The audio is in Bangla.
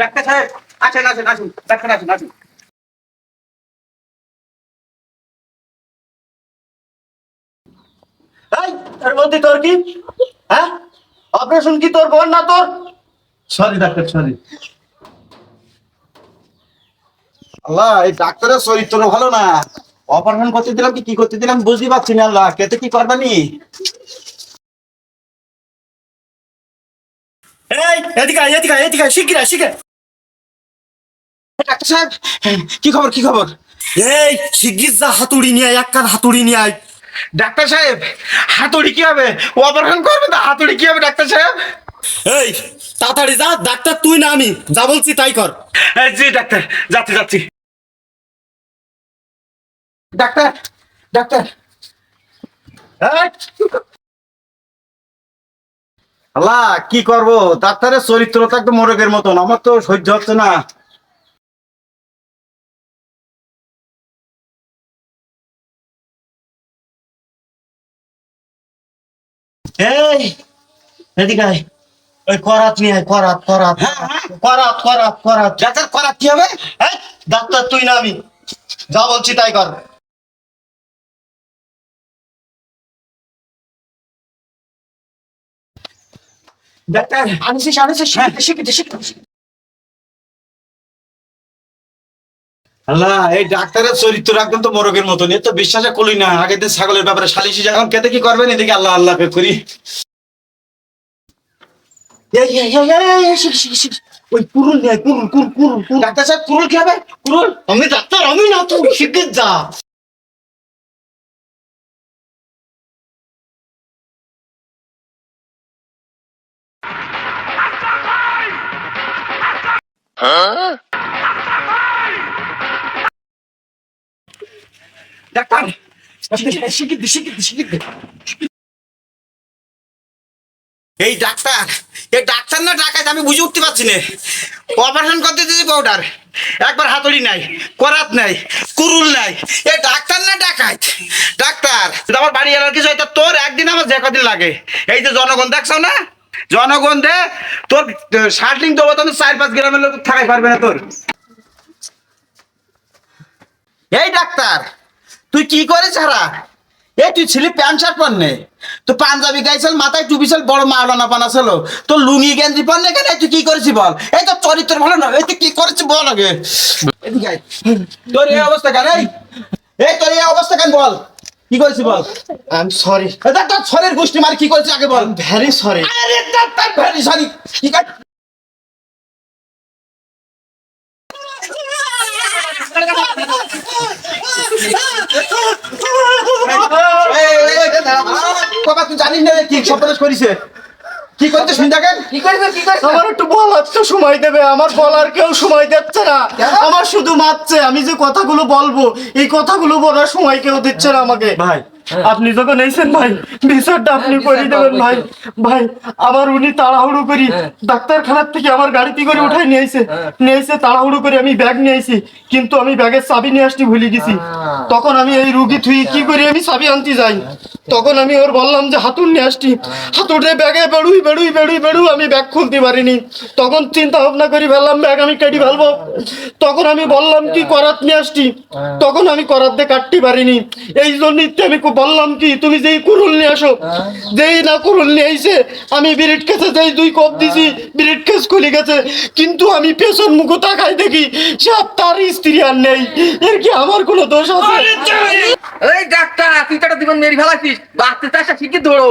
ডাক্তার সাহেব আসেন আসেন আসুন ডাক্তার আসুন আসুন। এই এর তোর কি? হ্যাঁ? অপারেশন কি তোর বোন না তোর? সরি ডাক্তার সরি আল্লাহ এই ডাক্তারের চরিত্র ভালো না। অপারেশন করতে দিলাম কি কি করতে দিলাম বুঝতে পারছি না আল্লাহ কেতে কি করবানি এই এদিকে এদিকে এদিকে শিগগির আয়। ডাক্তার সাহেব কি খবর কি খবর? এই শিগগির যা হাতুড়ি নিয়ে আয়, এক কান হাতুড়ি নিয়ে আয়। ডাক্তার সাহেব হাতুড়ি কি হবে অপারেশন করবে তো হাতুড়ি কি হবে ডাক্তার সাহেব? এই তাড়াতাড়ি যা ডাক্তার তুই না আমি যা বলছি তাই কর। জি ডাক্তার যাচ্ছি যাচ্ছি। Doctor doctor! আল্লাহ কি করব? ডাক্তারের চরিত্র তো একদম মোরগের মতন আমার তো সহ্য হচ্ছে না। এই এদিকে আয়। ওই করাত নিয়ে আয়, করাত করাত হ্যাঁ, হ্যাঁ। করাত করাত করাত ডাক্তার করাত কি হবে? এই, ডাক্তার তুই না আমি। যা বলছি তাই কর। ডাক্তার আনিসিস আনিসিস শিখিতে শিখিতে আল্লাহ, এই ডাক্তারের চরিত্র একদম তো মোরগের মতন তো বিশ্বাসে করি না। আগে তো ছাগলের ব্যাপারে সালিশি যখন কেতে কি করবেন? এদিকে আল্লাহ আল্লাহ করি। কুরুল কুরুল কুরুল কুরুল কুরুল। ডাক্তার কুরুল কুরুল? না যা। ডাক্তার এই ডাক্তার এই ডাক্তার না ডাকাইত আমি বুঝে উঠতে পারছি না। অপারেশন করতে দিদি পাউডার একবার হাতুড়ি নাই করাত নাই কুরুল নাই। এ ডাক্তার না ডাকাইত? ডাক্তার আমার বাড়ি এলার কিছু হয়তো তোর একদিন আমার যে কদিন লাগে। এই যে জনগণ দেখছ না? জনগণ দে তোর শার্টিং দেবো তো চার পাঁচ গ্রামের লোক থাকাই পারবে না তোর। এই ডাক্তার তুই কি করে ছাড়া এই তুই ছিলি প্যান্ট শার্ট পরনে। তো পাঞ্জাবি গাইছিল মাথায় টুপি ছিল বড় মাওলানা পানা ছিল। তো লুঙ্গি গেঞ্জি পরনে কেন তুই কি করেছি বল? এই তো চরিত্র ভালো না এই তুই কি করেছি বল আগে। তোর এই অবস্থা কেন এই? এই তোর এই অবস্থা কেন বল? কি করেছি বল? আই এম সরি এটা তোর ছরের গোষ্ঠী মার কি করেছি আগে বল? ভেরি সরি আরে ডাক্তার ভেরি সরি কি কর এই, এই, এই, বাবা তুই জানিস না কি সপ্তাহ করিছে? কি করতে শুনি দেখেন কি আমার একটু বলার তো সময় দেবে। আমার বলার কেউ সময় দিচ্ছে না? আমার শুধু মারছে। আমি যে কথাগুলো বলব এই কথাগুলো বলার সময় কেউ দিচ্ছে না আমাকে। ভাই আপনি যখন এসেছেন ভাই বিচারটা আপনি করে দেবেন ভাই। ভাই আমার উনি তাড়াহুড়ো করি ডাক্তারখানার থেকে আমার গাড়িতে করে উঠাই নিয়ে এসে নিয়ে এসে তাড়াহুড়ো করে আমি ব্যাগ নিয়ে এসি কিন্তু আমি ব্যাগের চাবি নিয়ে আসতে ভুলে গেছি। তখন আমি এই রুগী থুই কি করে আমি চাবি আনতে যাই। তখন আমি ওর বললাম যে হাতুর নিয়ে আসছি হাতুড়ে ব্যাগে বেড়ুই বেড়ুই বেড়ুই বেড়ু আমি ব্যাগ খুলতে পারিনি। তখন চিন্তা ভাবনা করি ফেললাম ব্যাগ আমি কেটে ফেলব। তখন আমি বললাম কি করাত নিয়ে আসছি তখন আমি করাত দিয়ে কাটতে পারিনি। এই জন্যই আমি বললাম কি তুমি যেই কুরুল নিয়ে আসো যেই না কুরুল নিয়ে আইছে আমি বিরিট কেসে যেই দুই কপ দিছি বিরিট কেস খুলে গেছে কিন্তু আমি পেছন মুখ তাকাই দেখি সে তার স্ত্রী আর নেই। এর কি আমার কোনো দোষ আছে? এই ডাক্তার তুই তো দিবেন মেরি ফেলাছিস ফেলাইছিস বাঁচতে চাস শিখে দৌড়ো।